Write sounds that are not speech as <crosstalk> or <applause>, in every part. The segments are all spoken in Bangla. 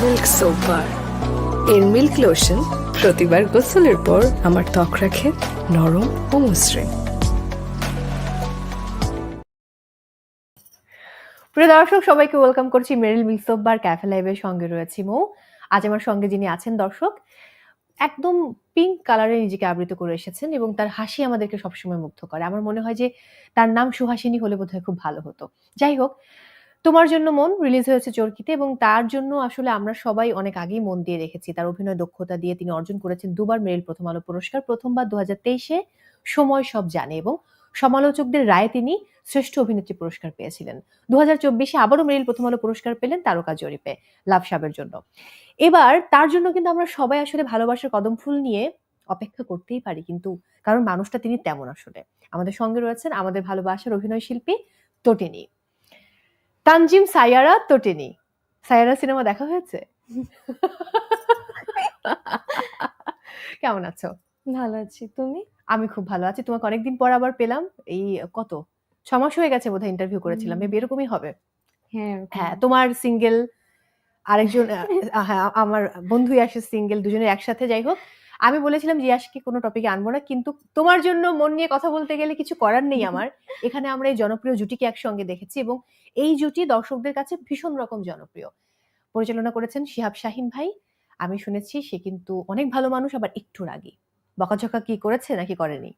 মিল্ক এর মিল্ক লোশন প্রতিবার গোসলের পর আমার ত্বক রাখে নরম ও মসৃণ প্রিয় দর্শক সবাইকে ওয়েলকাম করছি মেরিল মিলসব বার ক্যাফে লাইভের সঙ্গে রয়েছি মৌ আজ আমার সঙ্গে যিনি আছেন দর্শক একদম পিঙ্ক কালারে নিজেকে আবৃত করে এসেছেন এবং তার হাসি আমাদেরকে সবসময় মুগ্ধ করে। আমার মনে হয় যে তার নাম সুহাসিনী হলে বোধহয় খুব ভালো হতো। যাই হোক, তোমার জন্য মন রিলিজ হয়েছে চরকিতে এবং তার জন্য আসলে আমরা সবাই অনেক আগেই মন দিয়ে রেখেছি। তার অভিনয় দক্ষতা দিয়ে তিনি অর্জন করেছেন দুবার মেরিল প্রথম আলো পুরস্কার, প্রথমবার দু হাজার তেইশে সময় সব জানে এবং সমালোচকদের রায়ে তিনি শ্রেষ্ঠ অভিনেত্রী পুরস্কার পেয়েছিলেন। দু হাজার চব্বিশে আবারও মেরিল প্রথম আলো পুরস্কার পেলেন তারকা জরিপে লাভ সাবের জন্য। এবার তার জন্য কিন্তু আমরা সবাই আসলে ভালোবাসার কদম ফুল নিয়ে অপেক্ষা করতেই পারি কিন্তু কারণ মানুষটা তিনি তেমন আসলে। আমাদের সঙ্গে রয়েছেন আমাদের ভালোবাসার অভিনয় শিল্পী তোটেনি। তানজিম সায়ারা তোটেনি। সায়ারা সিনেমা দেখা হয়েছে? <laughs> কেমন আছো? ভালো আছি। তুমি? আমি খুব ভালো আছি। তোমাকে অনেকদিন পর আবার পেলাম। এই কত? ছ মাস হয়ে গেছে বোধহয় ইন্টারভিউ করেছিলাম। মেবি এরকমই হবে। হ্যাঁ হ্যাঁ তোমার সিঙ্গেল আরেকজন হ্যাঁ আমার বন্ধু ইয়াসের সিঙ্গেল দুজনের একসাথে। যাই হোক আমি বলেছিলাম যে ইয়াসকে কোনো টপিকে আনব না। কিন্তু তোমার জন্য মন নিয়ে কথা বলতে গেলে কিছু করার নেই আমার। <laughs> এখানে আমরা এই জনপ্রিয় জুটিকে একসঙ্গে দেখেছি এবং এই জুটি দর্শকদের কাছে ভীষণ রকম জনপ্রিয়। পরিচালনা করেছেন শিহাব শাহিন ভাই। আমি শুনেছি সে কিন্তু অনেক ভালো মানুষ আবার একটু রাগী। বকাঝকা কি করেছে নাকি করেনি?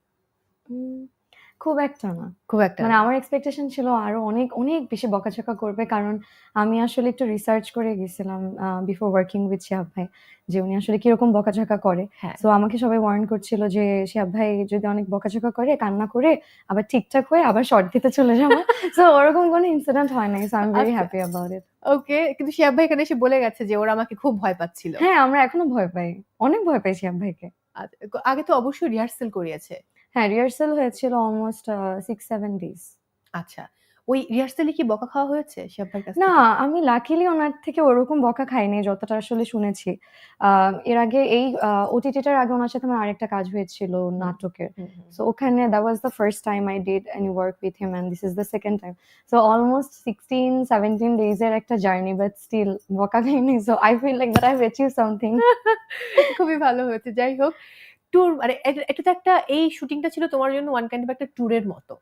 খুব একটা না। খুব একটা মানে আমার এক্সপেকটেশন ছিল আরও অনেক অনেক বেশি বকাঝকা করবে কারণ আমি আসলে একটু রিসার্চ করে গেছিলাম বিফোর ওয়ার্কিং উইথ শিহাব ভাই যে উনি আসলে কীরকম বকাঝকা করে। হ্যাঁ। তো আমাকে সবাই ওয়ার্ন করছিল যে শিহাব ভাই যদি অনেক বকাঝকা করে কান্না করে আবার ঠিকঠাক হয়ে আবার শর্ট দিতে চলে যাব। তো <laughs> ওরকম কোনো ইনসিডেন্ট হয় নাই so I am very. Happy about it okay কিন্তু শিহাব ভাই এখানে এসে বলে গেছে যে ওরা আমাকে খুব ভয় পাচ্ছিল। হ্যাঁ আমরা এখনও ভয় পাই। অনেক ভয় পাই শিহাব ভাইকে। আগে তো অবশ্যই রিহার্সেল করিয়েছে। হ্যাঁ রিহার্সেল হয়েছিল অলমোস্ট সিক্স সেভেন ডেজ আচ্ছা। ওই রিহার্সেলে কি বকা খাওয়া হয়েছে না আমি লাকিলি ওনার থেকে ওরকম বকা খাইনি যতটা আসলে শুনেছি। এর আগে এই ওটিটিটার আগে ওনার সাথে আমার আরেকটা কাজ হয়েছিল নাটকের। সো ওখানে that was the first time I did any work with him and this is the second time so almost sixteen seventeen ডেজের একটা জার্নি বাট স্টিল বকা খাইনি so I feel like that I achieve something খুবই ভালো হয়েছে যাই হোক। ট্যুর মানে এটা- এটা তো একটা এই শুটিংটা ছিল তোমার জন্য ওয়ান কাইন্ড অফ একটা ট্যুরের মতো।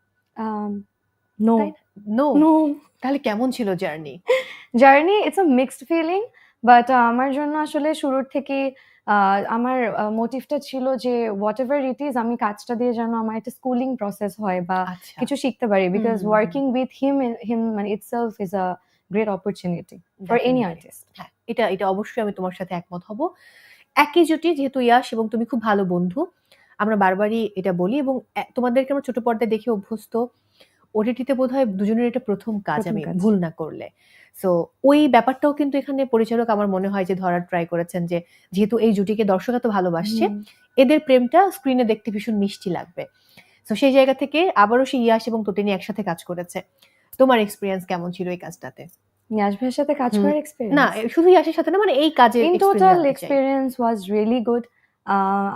নো? নো নো তাহলে কেমন ছিল journey? Journey it's a mixed feeling but আমার জন্য আসলে শুরুর থেকে আহ, আমার মোটিভটা ছিল যে হোয়াট এভার ইট ইজ আমি কাজটা দিয়ে যেন আমার একটা স্কুলিং প্রসেস হয় বা আচ্ছা। কিছু শিখতে পারি because working with him. Him মানে itself is a great opportunity for any artist হ্যাঁ এটা এটা অবশ্যই আমি তোমার সাথে একমত হব। একই জুটি যেহেতু ইয়াস এবং তুমি খুব ভালো বন্ধু আমরা বারবারই এটা বলি এবং তোমাদেরকে আমরা ছোট পর্দায় দেখে অভ্যস্ত। ওটিটিতে বোধ হয় দুজনের এটা প্রথম কাজ আমি ভুল না করলে। সো ওই ব্যাপারটাও কিন্তু এখানে পরিচালক আমার মনে হয় যে ধরার ট্রাই করেছেন যে যেহেতু এই জুটিকে দর্শক এত ভালোবাসছে এদের প্রেমটা স্ক্রিনে দেখতে ভীষণ মিষ্টি লাগবে। তো সেই জায়গা থেকে আবারও সে ইয়াশ এবং তোটেনি একসাথে কাজ করেছে। তোমার এক্সপিরিয়েন্স কেমন ছিল এই কাজটাতে? ইয়াশ ভাইয়ের সাথে কাজ। করার এক্সপিরিয়েন্স না শুধু ইয়াশের সাথে না মানে এই কাজে in total experience was really good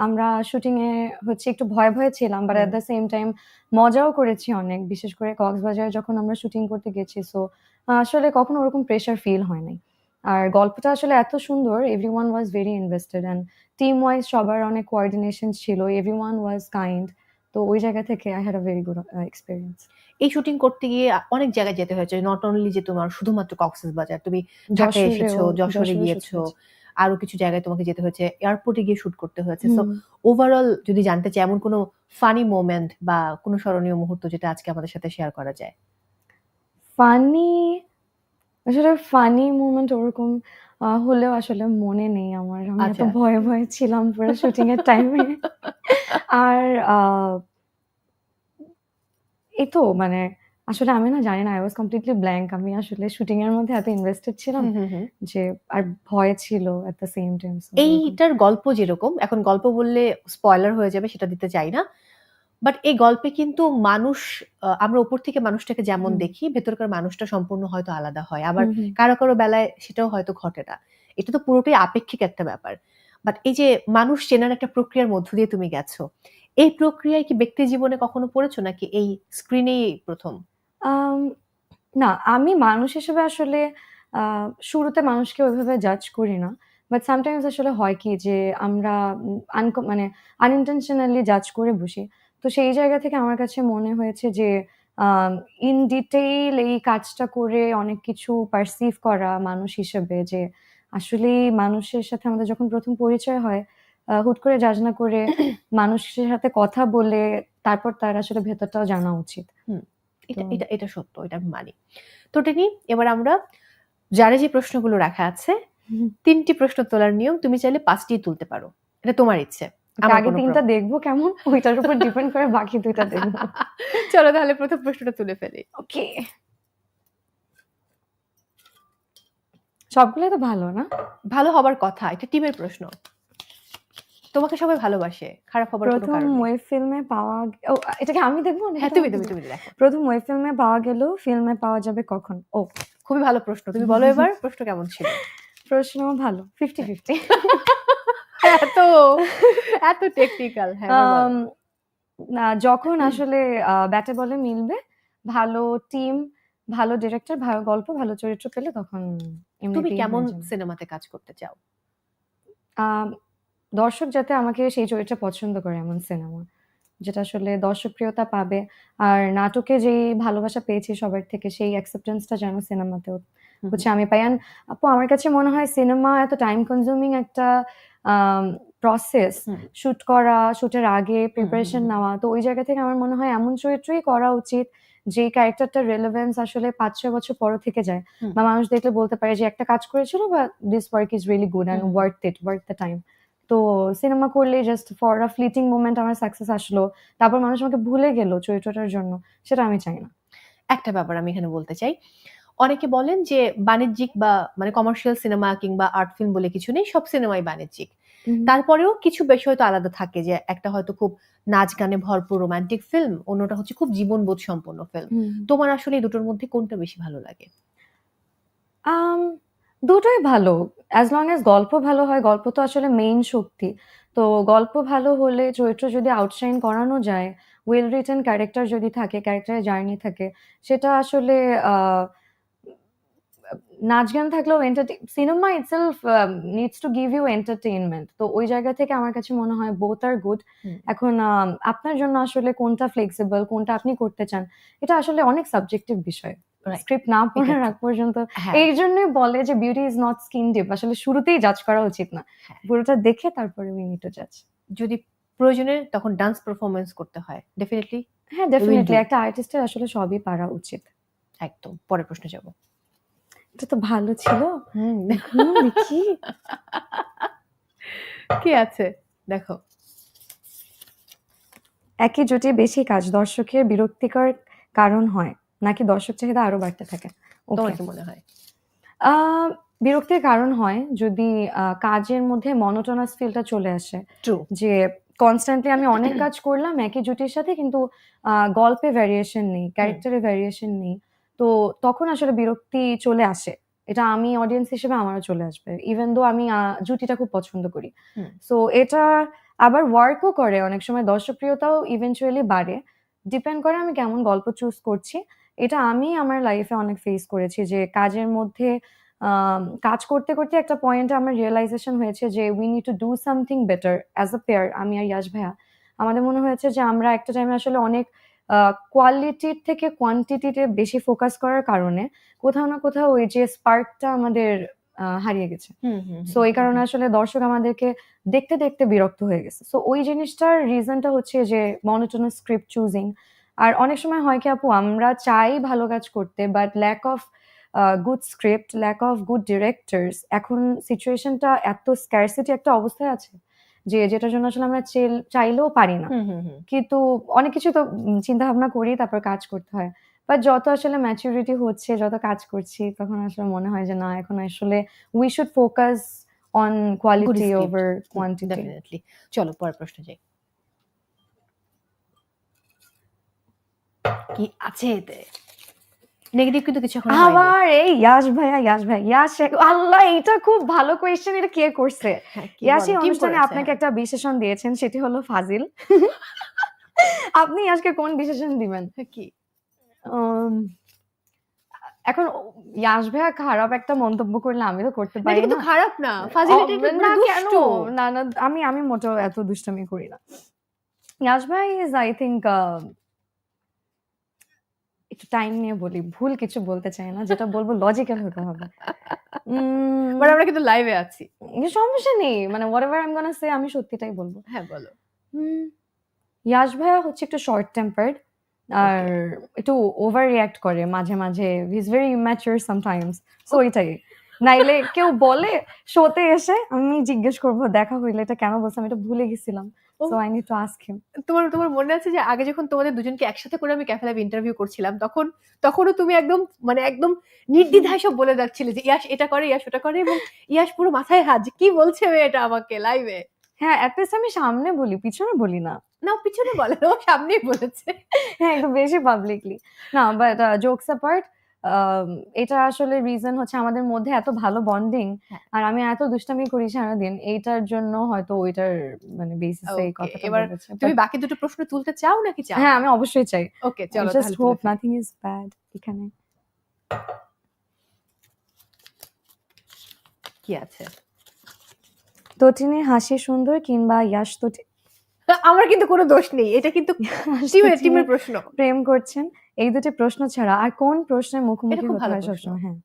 আমরা শুটিং এ হচ্ছে একটু ভয় ভয় ছিলাম but. At the same time মজাও করেছি অনেক বিশেষ করে কক্সবাজারে যখন আমরা শুটিং করতে গেছি সো আসলে কখনো ওরকম প্রেশার ফিল হয় নাই। আর গল্পটা আসলে এত সুন্দর everyone was very invested and team wise সবার অনেক কোঅর্ডিনেশন ছিল এভরি ওয়ান ওয়াজ কাইন্ড তো ওই জায়গা থেকে I had a very good experience এই শুটিং করতে গিয়ে অনেক জায়গায় যেতে হয়েছে নট অনলি যে তোমার শুধুমাত্র কক্সেস বাজার তুমি ঢাকায় এসেছ যশোরে গিয়েছো আরও কিছু জায়গায় তোমাকে যেতে হয়েছে এয়ারপোর্টে গিয়ে শুট করতে হয়েছে। সো ওভারঅল যদি জানতে চাই এমন কোনো ফানি মোমেন্ট বা কোনো স্মরণীয় মুহূর্ত যেটা আজকে আমাদের সাথে শেয়ার করা যায়? ফানি আসলে ফানি মুমেন্ট ওরকম হলেও আসলে মনে নেই আমার। আমি এত আচ্ছা। ভয়ে ভয়ে ছিলাম পুরো শুটিং এর টাইমে <laughs> আর এই তো মানে আসলে আমি না জানি না আই ওয়াজ কমপ্লিটলি ব্ল্যাঙ্ক আমি আসলে শুটিং এর মধ্যে এত ইনভেস্টেড ছিলাম যে আর ভয় ছিল এট দ্য সেম টাইম এইটার গল্প যেরকম এখন গল্প বললে স্পয়লার হয়ে যাবে সেটা দিতে চাই না। বাট এই গল্পে কিন্তু মানুষ আমরা উপর থেকে মানুষটাকে যেমন দেখি ভেতরকার মানুষটা সম্পূর্ণ হয়তো আলাদা হয়। আবার কারও কারও বেলায় সেটাও হয়তো ঘটে না। এটা তো পুরোটাই আপেক্ষিক একটা ব্যাপার। বাট এই যে মানুষ চেনার একটা প্রক্রিয়ার মধ্য দিয়ে তুমি গেছো এই প্রক্রিয়ায় কি ব্যক্তি জীবনে কখনো পড়েছো নাকি এই স্ক্রিনেই প্রথম? না, আমি মানুষ হিসেবে আসলে শুরুতে মানুষকে ওইভাবে জাজ করি না। বাট সামটাইমস আসলে হয় কি যে, আমরা unco- মানে আনইনটেনশনালি জাজ করে বসি। তো সেই জায়গা থেকে আমার কাছে মনে হয়েছে যে ইন ডিটেইল এই কাজটা করে অনেক কিছু পারসিভ করা মানুষ হিসেবে যে আসলে মানুষের সাথে আমাদের যখন প্রথম পরিচয় হয় হুট করে জাজ না করে মানুষের সাথে কথা বলে, তারপর তার আসলে ভেতরটাও জানা উচিত। এটা এটা এটা সত্য এটা আমি মানি। তো টেনি এবার আমরা যারা যে প্রশ্নগুলো রাখা আছে তিনটি প্রশ্ন তোলার নিয়ম তুমি চাইলে পাঁচটি তুলতে পারো। এটা তোমার ইচ্ছে আগে তিনটা দেখব কেমন? ওইটার উপর ডিপেন্ড করে বাকি দুইটা দেখব। <laughs> চলো তাহলে প্রথম প্রশ্নটা তুলে ফেলি। ওকে। সবগুলোই তো ভালো না? ভালো হবার কথা এটা টিমের প্রশ্ন। তোমাকে সবাই ভালোবাসে খারাপ হবার কোনো প্রথম কারণ নেই। ওয়েব ফিল্মে পাওয়া গে- ও এটাকে আমি দেখব নাকি হ্যাঁ তুমি তুমি? তুমি দেখো প্রথম ওয়েব ফিল্মে পাওয়া গেল ফিল্মে পাওয়া যাবে কখন ও খুবই ভালো প্রশ্ন তুমি বলো <laughs> এবার প্রশ্ন কেমন ছিল প্রশ্ন ভালো ফিফটি ফিফটি <laughs> এত এত টেকনিক্যাল হ্যাঁ এবার বলো। না যখন <clears throat> আসলে ব্যাটে বলে মিলবে ভালো টিম ভালো ডিরেক্টর ভালো গল্প ভালো চরিত্র পেলে তখন তুমি এমনিতেই কেমন হয়ে যাবে। সিনেমাতে কাজ করতে চাও আম, দর্শক যাতে আমাকে সেই চরিত্রে পছন্দ করে এমন সিনেমা যেটা আসলে দর্শক প্রিয়তা পাবে আর নাটকে যেই ভালোবাসা পেয়েছি সবার থেকে সেই অ্যাকসেপ্টেন্সটা যেন সিনেমাতেও হচ্ছে। আমি পাই আপু আমার কাছে মনে হয় সিনেমা এত টাইম কনজিউমিং একটা প্রসেস শুট করা শুটের আগে প্রিপারেশন নেওয়া তো ওই জায়গা থেকে আমার মনে হয় এমন চরিত্রই করা উচিত যে ক্যারেক্টারটার রেলেভেন্স আসলে পাঁচ ছয় বছর পর থেকে যায়। বা মানুষ দেখলে বলতে পারে যে একটা কাজ করেছিল বা this work is really good and. Worth it worth the time তো সিনেমা করলে just for a fleeting moment আমার সাকসেস আসলো তারপর মানুষ আমাকে ভুলে গেল চরিত্রটার জন্য সেটা আমি চাই না। একটা ব্যাপার আমি এখানে বলতে চাই অনেকে বলেন যে বাণিজ্যিক বা মানে কমার্শিয়াল সিনেমা কিংবা আর্ট ফিল্ম বলে কিছু নেই সব সিনেমাই বাণিজ্যিক। তারপরেও কিছু বিষয় তো আলাদা থাকে যে একটা হয়তো খুব নাচ গানে ভরপুর রোমান্টিক ফিল্ম অন্যটা হচ্ছে খুব জীবনবোধ সম্পন্ন ফিল্ম তোমার আসলে এই দুটোর মধ্যে কোনটা বেশি ভালো লাগে? দুটোই ভালো অ্যাজ লং অ্যাজ গল্প ভালো হয় গল্প তো আসলে মেইন শক্তি তো গল্প ভালো হলে চরিত্র যদি আউটশাইন করানো যায় ওয়েল রিটেন ক্যারেক্টার যদি থাকে ক্যারেক্টারের জার্নি থাকে সেটা আসলে আহ, নাচ গান থাকলেও cinema itself needs to give you entertainment তো ওই জায়গা থেকে আমার কাছে মনে হয় বোথ আর গুড হুম। এখন আপনার জন্য আসলে কোনটা ফ্লেক্সিবল কোনটা আপনি করতে চান এটা আসলে অনেক সাবজেক্টিভ বিষয়. স্ক্রিপ্ট না ঠিক। আগ পর্যন্ত। হ্যাঁ। এই জন্যই বলে যে beauty is not skin deep আসলে শুরুতেই জাজ করা উচিত না। হ্যাঁ। পুরোটা দেখে তারপরে উই নিড টু জাজ যদি প্রয়োজনে তখন ডান্স পারফরমেন্স করতে হয়। ডেফিনেটলি হ্যাঁ ডেফিনেটলি একটা আর্টিস্টের আসলে সবই পারা উচিত। একদম। পরের প্রশ্ন যাব। এটা তো ভালো ছিল। দেখি। কি আছে? দেখো। একই জোটে বেশি কাজ দর্শকের বিরক্তিকর কারণ হয়। নাকি দর্শক চাহিদা আরও বাড়তে থাকে? তোমার কি মনে হয়? বিরক্তির কারণ হয় যদি কাজের মধ্যে মনোটোনাস ফিলটা চলে আসে। যে কনস্ট্যান্টলি আমি অনেক কাজ করলাম একই জুটির সাথে কিন্তু গল্পে ভ্যারিয়েশন নেই ক্যারেক্টারে ভ্যারিয়েশন নেই। তো তখন আসলে বিরক্তি চলে আসে। এটা আমি অডিয়েন্স হিসেবে আমারও চলে আসবে। ইভেন দো আমি জুটিটা খুব পছন্দ করি। সো এটা আবার ওয়ার্কও করে। অনেক সময় দর্শকপ্রিয়তাও ইভেনচুয়ালি বাড়ে। ডিপেন্ড করে আমি কেমন গল্প চুজ করছি। এটা আমি আমার লাইফে অনেক ফেস করেছি যে কাজের মধ্যে কাজ করতে করতে একটা পয়েন্টে আমার রিয়েলাইজেশন হয়েছে যে we need to do something better as a pair আমি আর ইয়াশ ভাইয়া। আমাদের মনে হয়েছে যে আমরা একটা টাইমে আসলে অনেক কোয়ালিটির থেকে কোয়ান্টিটিতে বেশি ফোকাস করার কারণে কোথাও না কোথাও ওই যে স্পার্কটা আমাদের হারিয়ে গেছে। সো এই কারণে আসলে দর্শক আমাদেরকে দেখতে দেখতে বিরক্ত হয়ে গেছে। সো ওই জিনিসটার রিজনটা হচ্ছে যে মনোটোনাস স্ক্রিপ্ট চুজিং আর অনেক সময় হয় কি আপু আমরা চাই ভালো কাজ করতে but lack of good script lack of good directors এখন সিচুয়েশনটা এত স্ক্যারসিটি একটা অবস্থায় আছে যে যেটার জন্য আসলে আমরা চাইলেও পারি না। কিন্তু অনেক কিছু তো চিন্তা ভাবনা করি তারপর কাজ করতে হয়। বাট যত আসলে ম্যাচুরিটি হচ্ছে যত কাজ করছি তখন আসলে মনে হয় যে না এখন আসলে we should focus on quality. Over quantity চলো পরের প্রশ্ন যাই। কি আছে এতে? নেগেটিভ কিন্তু কিছু এখন আবার এই ইয়াশ ভাইয়া ইয়াশ ভাই ইয়াশ আল্লাহ এটা খুব ভালো কোয়েশ্চেন এটা কে করছে? হ্যাঁ, কি ইয়াশি অনুষ্ঠানে আপনাকে একটা বিশেষণ দিয়েছেন সেটি হলো ফাজিল। আপনি ইয়াশকে কোন বিশেষণ দিবেন? হ্যাঁ, কি? এখন ইয়াশ ভাইয়া খারাপ একটা মন্তব্য করলে আমি তো করতে পারি কিন্তু খারাপ না। ফাজিলিটি না কেন? না না আমি আমি মোটেও এত দুষ্টামি করি না। ইয়াশ ভাই ইজ আই থিঙ্ক একটু টাইম নিয়ে বলি ভুল কিছু বলতে চাই না যেটা বলব লজিক্যাল হতে হবে। বাট আমরা কিন্তু লাইভে আছি। সমস্যা নেই মানে whatever I'm gonna say আমি সত্যিটাই বলব। হ্যাঁ বলো। ইয়াশ ভাইয়া হচ্ছে একটু শর্ট টেম্পার্ড আর একটু ওভার রিয়াক্ট করে মাঝে মাঝে। Is very immature sometimes so ওইটাই নাইলে কেউ বলে শোতে এসে আমি জিজ্ঞেস করব দেখা হইলে এটা কেন বলছে? আমি এটা ভুলে গেছিলাম। So I need to ask him তোমার তোমার মনে আছে যে আগে যখন তোমাদের দুজনকে একসাথে করে আমি ক্যাফে লাইভ ইন্টারভিউ করছিলাম তখন তখনও তুমি একদম মানে একদম নির্দ্বিধায় সব বলে যাচ্ছিলে যে ইয়াস এটা করে ইয়াস ওটা করে এবং ইয়াস পুরো মাথায় হাত কি বলছে মেয়েটা আমাকে লাইভে হ্যাঁ অ্যাটলিস্ট আমি সামনে বলি পিছনে বলি না। না পিছনে বলে ও সামনেই বলেছে। হ্যাঁ একটু বেশি পাবলিকলি না বাট জোকস অ্যাপার্ট এটা আসলে রিজন হচ্ছে আমাদের মধ্যে এত ভালো বন্ডিং হ্যাঁ। আর আমি এত দুষ্টামি করি সারাদিন এইটার জন্য হয়তো ওইটার মানে বেসিসে এই কথাটা এবার তুমি বাকি দুটো প্রশ্ন তুলতে চাও নাকি চাও? হ্যাঁ আমি অবশ্যই চাই। ওকে চলো just hope nothing is bad এখানে। কি আছে? তটিনীর হাসি সুন্দর কিংবা ইয়াশ তটি আমার কিন্তু কোনো দোষ নেই এটা কিন্তু <laughs> টিমের প্রশ্ন। প্রেম করছেন। এই দুটি প্রশ্ন ছাড়া আর কোন প্রশ্নের মুখোমুখি হতে হয় সবসময়? হ্যাঁ।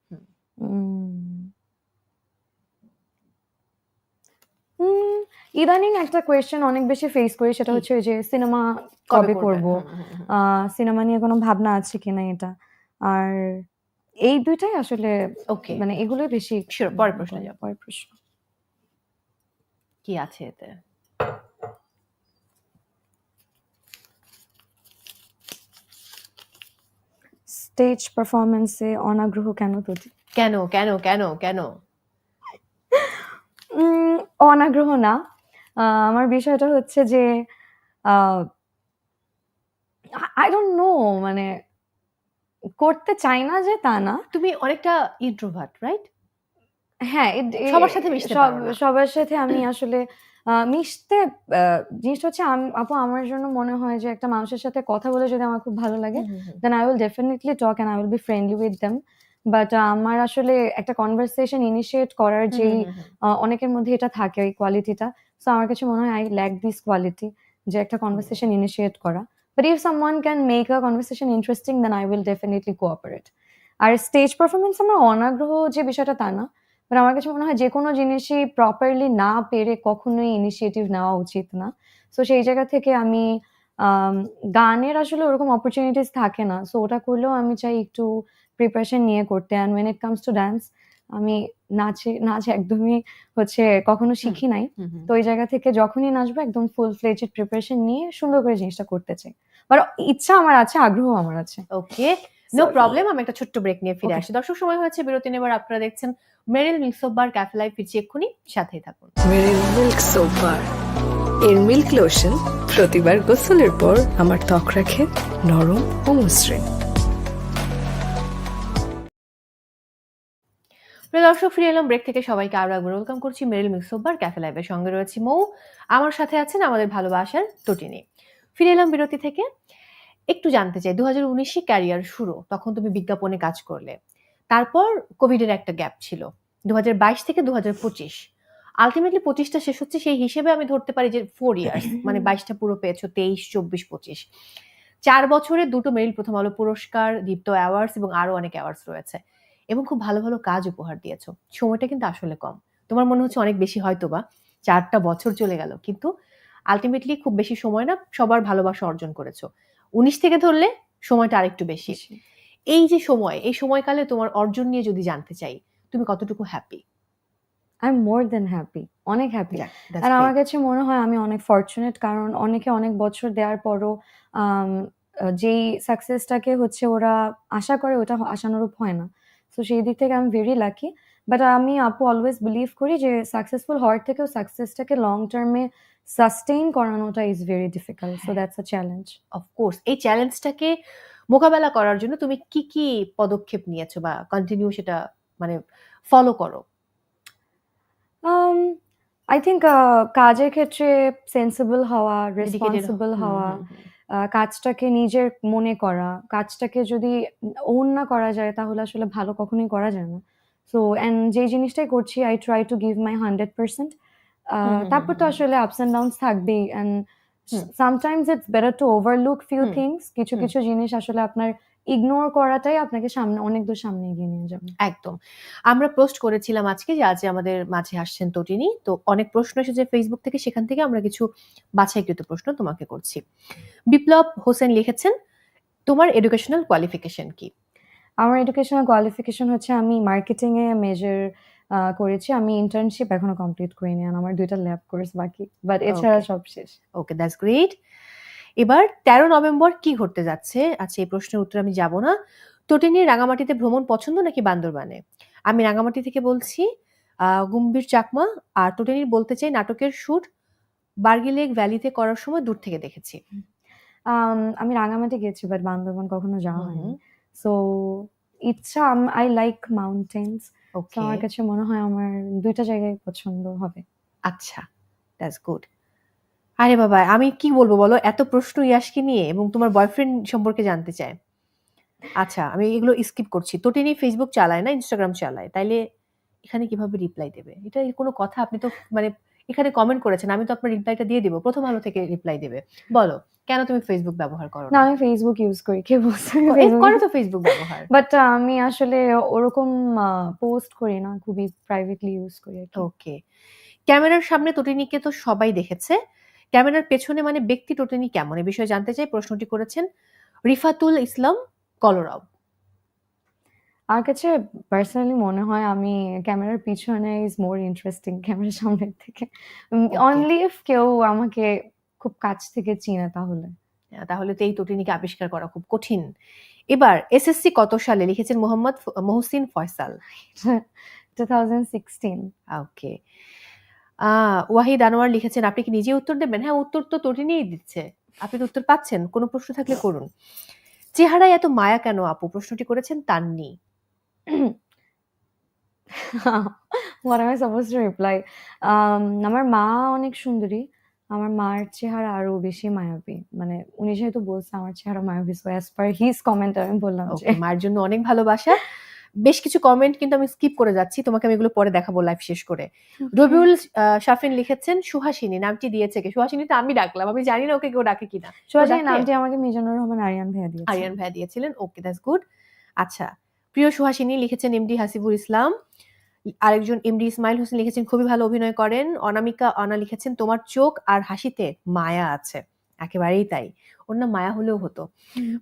ইদানিং একটা কোয়েশ্চেন অনেক বেশি ফেস করি সেটা হচ্ছে ওই যে সিনেমা কবে করব? হ্যাঁ, সিনেমা নিয়ে কোনো ভাবনা আছে কিনা এটা? আর এই দুইটাই আসলে ওকে মানে এগুলোই বেশি পরের প্রশ্নে যাও। পরের প্রশ্ন। কি আছে এতে? স্টেজ পারফরমেন্সে অনাগ্রহ কেন তটি কেন কেন কেন কেন? অনাগ্রহ না। আমার বিষয়টা হচ্ছে যে আই ডোন্ট নো মানে করতে চাই না যে তা না। তুমি অনেকটা ইন্ট্রোভার্ট রাইট হ্যাঁ সবার সাথে মিশতে সবার সাথে আমি আসলে মিশতে জিনিসটা হচ্ছে আপু আমার জন্য মনে হয় যে একটা মানুষের সাথে কথা বলে যদি আমার খুব ভালো লাগে then I will definitely talk and I will be friendly with them but আমার আসলে একটা কনভারসেশন ইনিশিয়েট করার যেই অনেকের মধ্যে এটা থাকে ওই কোয়ালিটিটা সো আমার কাছে মনে হয় আই ল্যাক দিস কোয়ালিটি যে একটা কনভারসেশন ইনিশিয়েট করা। But if someone can make a conversation interesting then I will definitely cooperate R stage performance আমার অনাগ্রহ যে বিষয়টা তা না। বাট আমার কাছে মনে হয় যে কোনো জিনিসই প্রপারলি না পেরে কখনোই ইনিশিয়েটিভ নেওয়া উচিত না। সো সেই জায়গা থেকে আমি গানের আসলে ওরকম অপরচুনিটিস থাকে না। সো ওটা করলেও আমি চাই একটু প্রিপারেশন নিয়ে করতে। And when it comes to dance আমি নাচে নাচ একদমই হচ্ছে কখনো শিখি নাই। তো ওই জায়গা থেকে যখনই নাচবো একদম ফুল ফ্লেজেড প্রিপারেশন নিয়ে সুন্দর করে জিনিসটা করতে চাই। বাট ইচ্ছা আমার আছে আগ্রহ আমার আছে। ওকে নো প্রবলেম আমি একটা ছোট্ট ব্রেক নিয়ে ফিরে আসি। দর্শক সময় হয়েছে বিরতি নেবার। আপনারা দেখছেন মেরিল মিক্সোবার ক্যাফে লাইভ ফিরছি এক্ষুনি। সাথেই থাকুন। মেরিল মিল্ক সোপ বার এর মিল্ক লোশন প্রতিবার গোসলের পর আমার ত্বক রাখে নরম ও মসৃণ। প্রিয় দর্শক ফিরে এলাম ব্রেক থেকে। সবাইকে আরও একবার ওয়েলকাম করছি মেরিল মিক্সোবার ক্যাফে লাইভের সঙ্গে রয়েছে মৌ। আমার সাথে আছেন আমাদের ভালোবাসার তটিনী ফিরে এলাম বিরতি থেকে। একটু জানতে চাই দু হাজার উনিশে ক্যারিয়ার শুরু তখন তুমি বিজ্ঞাপনে কাজ করলে। তারপর কোভিডের একটা গ্যাপ ছিল দু হাজার বাইশ থেকে দু হাজার পঁচিশ। আলটিমেটলি পঁচিশটা শেষ হচ্ছে সেই হিসেবে আমি ধরতে পারি যে ফোর ইয়ার্স <clears throat> মানে বাইশটা পুরো পেয়েছ তেইশ চব্বিশ পঁচিশ। চার বছরে দুটো মেরিল প্রথম আলো পুরস্কার দীপ্ত অ্যাওয়ার্ডস এবং আরও অনেক অ্যাওয়ার্ডস রয়েছে। এবং খুব ভালো ভালো কাজ উপহার দিয়েছ সময়টা কিন্তু আসলে কম। তোমার মনে হচ্ছে অনেক বেশি হয়তো বা চারটা বছর চলে গেল কিন্তু আলটিমেটলি খুব বেশি সময় না সবার ভালোবাসা অর্জন করেছ। উনিশ থেকে ধরলে সময়টা আরেকটু বেশি। এই যে সময় এই সময়কালে তোমার অর্জন নিয়ে যদি জানতে চাই তুমি কতটুকু happy I am more than happy অনেক হ্যাপি আর আমার কাছে মনে হয় আমি অনেক ফর্চুনেট কারণ অনেকে অনেক বছর দেওয়ার পরও যেই সাকসেসটাকে হচ্ছে ওরা আশা করে ওটা আশানুরূপ হয় না। সো সেই দিক থেকে আমি ভেরি লাকি বাট আমি আপু অলওয়েজ বিলিভ করি যে সাকসেসফুল হওয়ার থেকেও সাকসেসটাকে লং টার্মে sustain করানোটা is very difficult so that's a challenge of course এই চ্যালেঞ্জটাকে মোকাবেলা করার জন্য তুমি কি কি পদক্ষেপ নিয়েছো বা কন্টিনিউ সেটা মানে ফলো করো? আই থিঙ্ক কাজের ক্ষেত্রে সেন্সিবল হওয়া রেসপন্সিবল হওয়া। কাজটাকে নিজের মনে করা। কাজটাকে যদি ওন না করা যায় তাহলে আসলে ভালো কখনোই করা যায় না। সো অ্যান্ড যে জিনিসটাই করছি I try to give my hundred percent তারপর তো। আসলে আপস অ্যান্ড ডাউনস থাকবেই and sometimes it's better to overlook few things কিছু কিছু জিনিস আসলে আপনার ইগনোর করাটাই আপনাকে সামনে অনেক দূর সামনে এগিয়ে নিয়ে যাবে। একদম। আমরা পোস্ট করেছিলাম আজকে যে আজ আমাদের মাঝে আসছেন তটিনী তো অনেক প্রশ্ন এসেছে ফেসবুক থেকে সেখান থেকে আমরা কিছু বাছাইকৃত প্রশ্ন তোমাকে করছি। বিপ্লব হোসেন লিখেছেন তোমার এডুকেশনাল কোয়ালিফিকেশন কি? আমার এডুকেশনাল কোয়ালিফিকেশন হচ্ছে আমি মার্কেটিং এ মেজর করেছি। আমি ইন্টার্নশিপ এখনও কমপ্লিট করিনি আর আমার দুইটা ল্যাব কোর্স বাকি বাট এছাড়া সব শেষ। ওকে দ্যাটস গ্রেট এবার তেরো নভেম্বর কি ঘটতে যাচ্ছে? আচ্ছা এই প্রশ্নের উত্তর আমি যাব না। তটিনীর রাঙামাটিতে ভ্রমণ পছন্দ নাকি বান্দরবানে? আমি রাঙামাটি থেকে বলছি গম্ভীর চাকমা আর তটিনীর বলতে চাই নাটকের শুট বার্গিলেক ভ্যালিতে করার সময় দূর থেকে দেখেছি। আমি রাঙামাটি গেছি বাট বান্দরবান কখনো যাওয়া হয়নি। সো ইচ্ছা আই লাইক মাউন্টেন্স তো ওকে। আমার কাছে মনে হয় আমার দুইটা জায়গায় পছন্দ হবে। আচ্ছা দ্যাটস গুড আরে বাবা আমি কি বলব বলো? এত প্রশ্ন ইয়াসকে নিয়ে এবং তোমার বয়ফ্রেন্ড সম্পর্কে জানতে চায়। আচ্ছা আমি এগুলো স্কিপ করছি। তটিনী ফেসবুক চালায় না ইনস্টাগ্রাম চালায়? তাইলে এখানে কীভাবে রিপ্লাই দেবে? এটা এর কোনো কথা? আপনি তো মানে এখানে কমেন্ট করেছেন আমি তো আপনার রিপ্লাইটা দিয়ে দিব প্রথম আলো থেকে রিপ্লাই দেবে। বলো কেন তুমি ফেসবুক ব্যবহার করো না? আমি ফেসবুক ইউজ করি কে বলছে? করো তো ফেসবুক ব্যবহার। বাট আমি আসলে ওরকম পোস্ট করি না খুবই প্রাইভেটলি ইউজ করি ওকে ক্যামেরার সামনে তটিনীকে তো সবাই দেখেছে। ক্যামেরার পেছনে মানে ব্যক্তি তটিনী কেমন? এ বিষয়ে জানতে চাই প্রশ্নটি করেছেন রিফাতুল ইসলাম কলরাব আমার কাছে পার্সোনালি মনে হয় আমি ক্যামেরার পিছনে ইজ মোর ইন্টারেস্টিং ক্যামেরার সামনের থেকে অনলি ইফ কেউ আমাকে খুব কাছ থেকে চিনে তাহলে। তাহলে তো এই তটিনীকে আবিষ্কার করা খুব কঠিন। এবার এসএসসি কত সালে লিখেছেন Mohammad Mohsin Faisal? Two thousand sixteen okay Wahid Anwar লিখেছেন আপনি কি নিজে উত্তর দেবেন? হ্যাঁ উত্তর তো তটিনীই দিচ্ছে। আপনি তো উত্তর পাচ্ছেন কোনো প্রশ্ন থাকলে করুন। চেহারায় এত মায়া কেন আপু? প্রশ্নটি করেছেন তান্নি। <laughs> হোয়াট Um, আমার মা অনেক সুন্দরী। আমার মার চেহারা আরও বেশি মায়াবী। মানে উনি যেহেতু বলছে আমার চেহারা মায়াবী so as per his comment আমি বললাম যে <laughs> মায়ের জন্য অনেক ভালোবাসা। বেশ কিছু কমেন্ট কিন্তু আমি স্কিপ করে যাচ্ছি। তোমাকে আমি এগুলো পরে দেখাবো লাইভ শেষ করে। রবিউল শাফিন লিখেছেন সুহাসিনী নামটি দিয়েছে কে? সুহাসিনী তো আমি ডাকলাম। আমি জানি না ওকে কেউ ডাকে কিনা। সোহাসিনী? নামটি আমাকে মিজানুর রহমান আরিয়ান ভাইয়া দিয়েছে। আরিয়ান ভাইয়া দিয়েছিলেন। ওকে দ্যাটস গুড আচ্ছা প্রিয় সুহাসিনী লিখেছেন এমডি হাসিবুল ইসলাম। আরেকজন এমডি ইসমাইল হোসেন লিখেছেন খুবই ভালো অভিনয় করেন। অনামিকা অনা লিখেছেন তোমার চোখ আর হাসিতে মায়া আছে। একেবারেই তাই। ওর না মায়া হলেও হতো।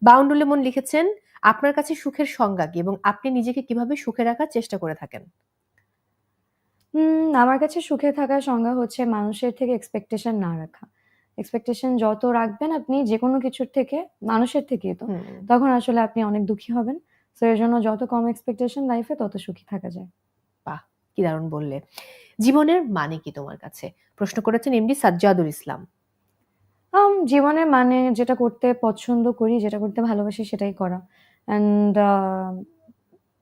বাউন্ডুলেমন লিখেছেন আপনার কাছে সুখের সংজ্ঞা কি এবং আপনি নিজেকে কীভাবে সুখে রাখার চেষ্টা করে থাকেন? হুম, আমার কাছে সুখে থাকার সংজ্ঞা হচ্ছে মানুষের থেকে এক্সপেকটেশন না রাখা। এক্সপেকটেশন যত রাখবেন আপনি যে কোনো কিছুর থেকে মানুষের থেকে তো। তখন আসলে আপনি অনেক দুঃখী হবেন। তো এর জন্য যত কম এক্সপেকটেশন লাইফে তত সুখী থাকা যায়। কি দারুণ বললে। জীবনের মানে কি তোমার কাছে? প্রশ্ন করেছেন এমডি সাজ্জাদুল ইসলাম। আম, জীবনে মানে যেটা করতে পছন্দ করি যেটা করতে ভালোবাসি সেটাই করা। অ্যান্ড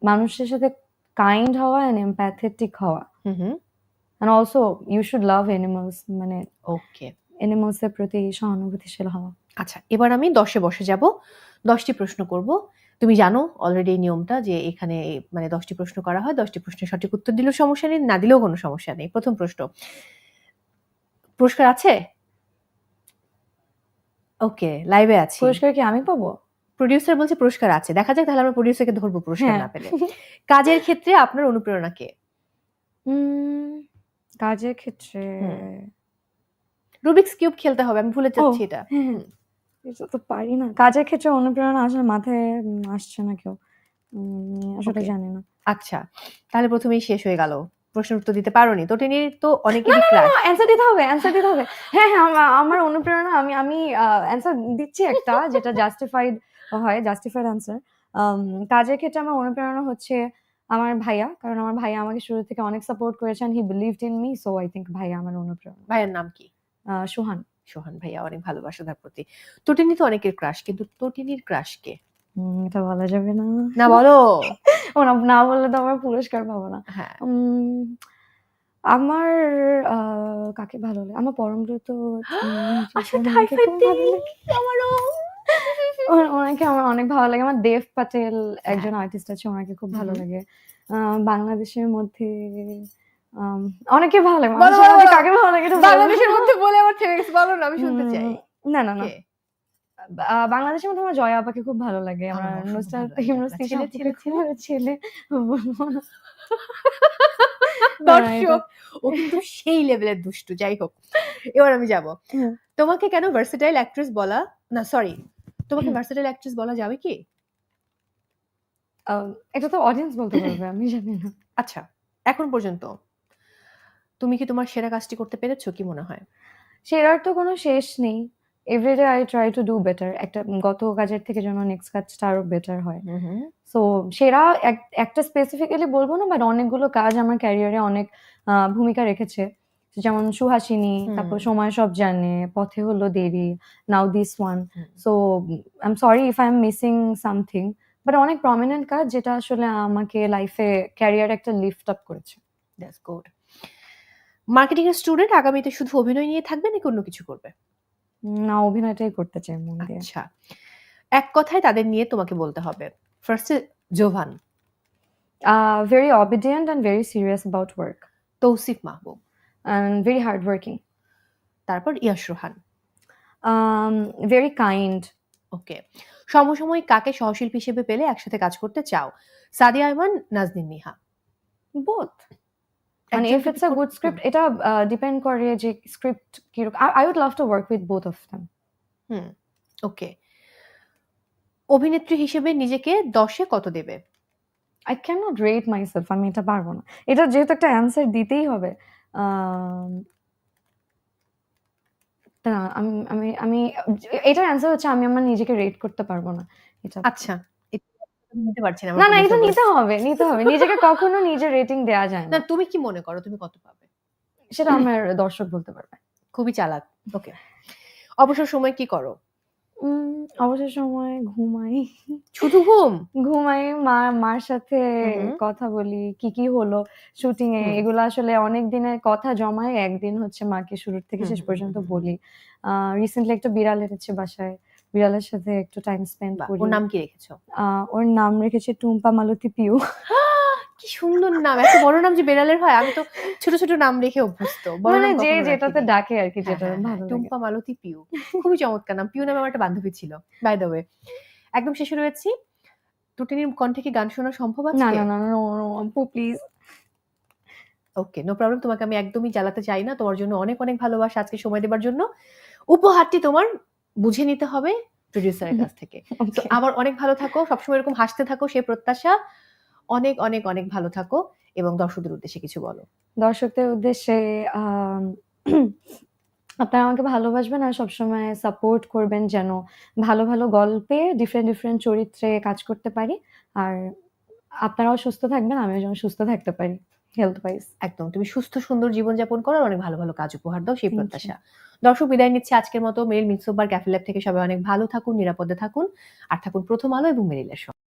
মানুষের সাথে কাইন্ড হওয়া অ্যান্ড এম্প্যাথেটিক হওয়া। And also you should love animals মানে ওকে এনিমালসের প্রতি সহানুভূতিশীল হওয়া। আচ্ছা এবার আমি দশে বসে যাব। দশটি প্রশ্ন করব। তুমি জানো অলরেডি এই নিয়মটা যে এখানে মানে দশটি প্রশ্ন করা হয় দশটি প্রশ্নের সঠিক উত্তর দিলেও সমস্যা নেই না দিলেও কোনো সমস্যা নেই। প্রথম প্রশ্ন। পুরস্কার আছে? ওকে লাইভে আছি। পুরস্কার কি আমি পাবো? প্রডিউসার বলছে পুরস্কার আছে। দেখা যাক তাহলে আমরা প্রডিউসারকে ধরবো পুরস্কার হ্যাঁ। না পেলে। কাজের ক্ষেত্রে আপনার অনুপ্রেরণা কে? কাজের ক্ষেত্রে। রুবিক্স কিউব খেলতে হবে আমি ভুলে যাচ্ছি এটা। এটা তো পারি না। কাজের ক্ষেত্রে অনুপ্রেরণা আসলে মাথায় আসছে না কেউ। আসলে. জানি না। আচ্ছা তাহলে প্রথমেই শেষ হয়ে গেল। প্রশ্নের উত্তর দিতে পারোনি তো টেনির তো অনেকেরই অ্যান্সার দিতে হবে অ্যান্সার দিতে হবে। হ্যাঁ হ্যাঁ আমার অনুপ্রেরণা আমি আমি অ্যান্সার দিচ্ছি একটা যেটা জাস্টিফাইড হয় জাস্টিফাইড অ্যান্সার কাজের ক্ষেত্রে আমার অনুপ্রেরণা হচ্ছে আমার ভাইয়া কারণ আমার ভাইয়া আমাকে শুরু থেকে অনেক সাপোর্ট করেছেন he believed in me so I think ভাইয়া আমার অনুপ্রেরণা। ভাইয়ের নাম কি? সুহান। সোহান ভাইয়া অনেক ভালোবাসা তার প্রতি। তটিনী তো অনেকের ক্রাশ কিন্তু তটিনীর ক্রাশ কে? এটা বলা যাবে না। না বলো। <laughs> ও না বললে তো আমার পুরস্কার পাবো না। হ্যাঁ। আমার আহ, কাকে ভালো লাগে? আমার পরমব্রত <gasps> আমারও। ওনাকে আমার অনেক ভালো লাগে। আমার দেব পাটেল একজন আর্টিস্ট আছে ওনাকে খুব ভালো লাগে। আহ, বাংলাদেশের মধ্যে অনেকে ভালো লাগে বাংলাদেশের মধ্যে কাকে ভালো লাগে বাংলাদেশের মধ্যে বলে আমার থেমে গেছে বলো না আমি শুনতে চাই। না না না। বাংলাদেশের মধ্যে আমার জয়া আপাকে খুব ভালো লাগে আমার নুসরাত ভালো ছেলে, ছেলে ছেলে, ছেলে ছেলে। <laughs> দর্শক ও কিন্তু সেই লেভেলের দুষ্টু যাই হোক। এবার আমি যাব। তোমাকে কেন ভার্সেটাইল অ্যাক্ট্রেস বলা না সরি তোমাকে। ভার্সেটাইল অ্যাক্ট্রেস বলা যাবে কি? এটা তো অডিয়েন্স বলতে পারবে আমি জানি না। আচ্ছা এখন পর্যন্ত। তুমি কি তোমার সেরা কাজটি করতে পেরেছ কি মনে হয়? সেরার তো কোনো শেষ নেই। Everyday I try to do better একটা গত কাজের থেকে যেন নেক্সট কাজটা আরও বেটার হয়। সো সেরা একটা স্পেসিফিক্যালি বলব না বাট অনেকগুলো কাজ আমার ক্যারিয়ারে অনেক ভূমিকা রেখেছে। যেমন সুহাসিনী তারপর সময় সব জানে পথে হলো দেরি now this one so I am sorry if I am missing something but অনেক প্রমিনেন্ট কাজ যেটা আসলে আমাকে লাইফে ক্যারিয়ার একটা লিফট আপ করেছে। দ্যাটস গুড মার্কেটিং এর স্টুডেন্ট আগামীতে শুধু অভিনয় নিয়ে থাকবে নাকি অন্য কিছু করবে? না অভিনয়টাই করতে চাই মন দিয়ে। আচ্ছা। এক কথায় তাদের নিয়ে তোমাকে বলতে হবে। ফার্স্টে Jovan very obedient and very serious about work Tawsif Mahbub. And very hard working তারপর Yash Rohan. Very kind okay. সমসাময়িক কাকে সহশিল্পী হিসেবে পেলে একসাথে কাজ করতে চাও? সাদিয়া আইমান নাজনীন নিহা বোথ মানে if it's a good script এটা ডিপেন্ড করে যে স্ক্রিপ্ট কীরকম I would love to work with both of them hmm okay. অভিনেত্রী হিসেবে নিজেকে দশে কত দেবে? I can not rate myself আমি এটা পারব না। এটা যেহেতু একটা অ্যান্সার দিতেই হবে। আমি আমি আমি এটার অ্যান্সার হচ্ছে আমি আমার নিজেকে রেট করতে পারব না। এটা। আচ্ছা। নিতে পারছি না না না এটা নিতে হবে নিতে হবে। নিজেকে কখনো নিজের রেটিং দেওয়া যায় না তুমি কি মনে করো? তুমি কত পাবে? সেটা আমার দর্শক বলতে পারবে। খুবই চালাক। ওকে অবসর সময় কি করো? অবসর সময় ঘুমাই। শুধু ঘুম? ঘুমাই মা মার সাথে কথা বলি কি কি হলো শুটিং এ এগুলো আসলে অনেক দিনের কথা জমায় একদিন হচ্ছে মাকে শুরু থেকে শেষ পর্যন্ত। বলি। রিসেন্টলি একটা বিড়াল এনেছে বাসায়। বিড়ালের সাথে একটু টাইম স্পেন্ড করি। ওর নাম কি রেখেছো? ওর নাম রেখেছে টুম্পা মালতী পিউ। কি সুন্দর নাম এত বড় নাম যে বেড়ালের হয় আমি তো ছোট ছোট নাম রেখে অভ্যস্ত। বড় মানে যে যেটাতে ডাকে আর কি হ্যাঁ, যেটা হ্যাঁ, হ্যাঁ, ভালো টুম্পা মালতী পিউ। খুবই চমৎকার নাম। পিউ নামে আমার একটা বান্ধবী ছিল বাই দ্য ওয়ে একদম শেষে রয়েছি। টুটিনির কণ্ঠে কি গান শোনা সম্ভব আছে না না না নো নো আপু প্লিজ ওকে নো প্রবলেম তোমাকে আমি একদমই জ্বালাতে চাই না। তোমার জন্য অনেক অনেক ভালোবাসা আজকে সময় দেওয়ার জন্য। উপহারটি তোমার বুঝে নিতে হবে প্রডিউসারের কাছ থেকে। <laughs> তো আবার অনেক ভালো থাকো সবসময় এরকম হাসতে থাকো সেই প্রত্যাশা। অনেক অনেক অনেক ভালো থাকো এবং দর্শকদের উদ্দেশ্যে কিছু বলো। দর্শকদের উদ্দেশ্যে <clears throat> আপনারা আমাকে ভালোবাসবেন আর সবসময় সাপোর্ট করবেন যেন ভালো ভালো গল্পে ডিফারেন্ট ডিফারেন্ট চরিত্রে কাজ করতে পারি। আর আপনারাও সুস্থ থাকবেন আমিও যেন সুস্থ থাকতে পারি। হেলথ ওয়াইজ একদম তুমি সুস্থ সুন্দর জীবনযাপন করো আর অনেক ভালো ভালো কাজ উপহার দাও সেই প্রত্যাশা। দর্শক বিদায় নিচ্ছে আজকের মতো। মেরিল মিক্সোবার ক্যাফে ল্যাব থেকে সবাই অনেক ভালো থাকুন নিরাপদে থাকুন। আর থাকুন প্রথম আলো এবং মেরিলের সঙ্গে।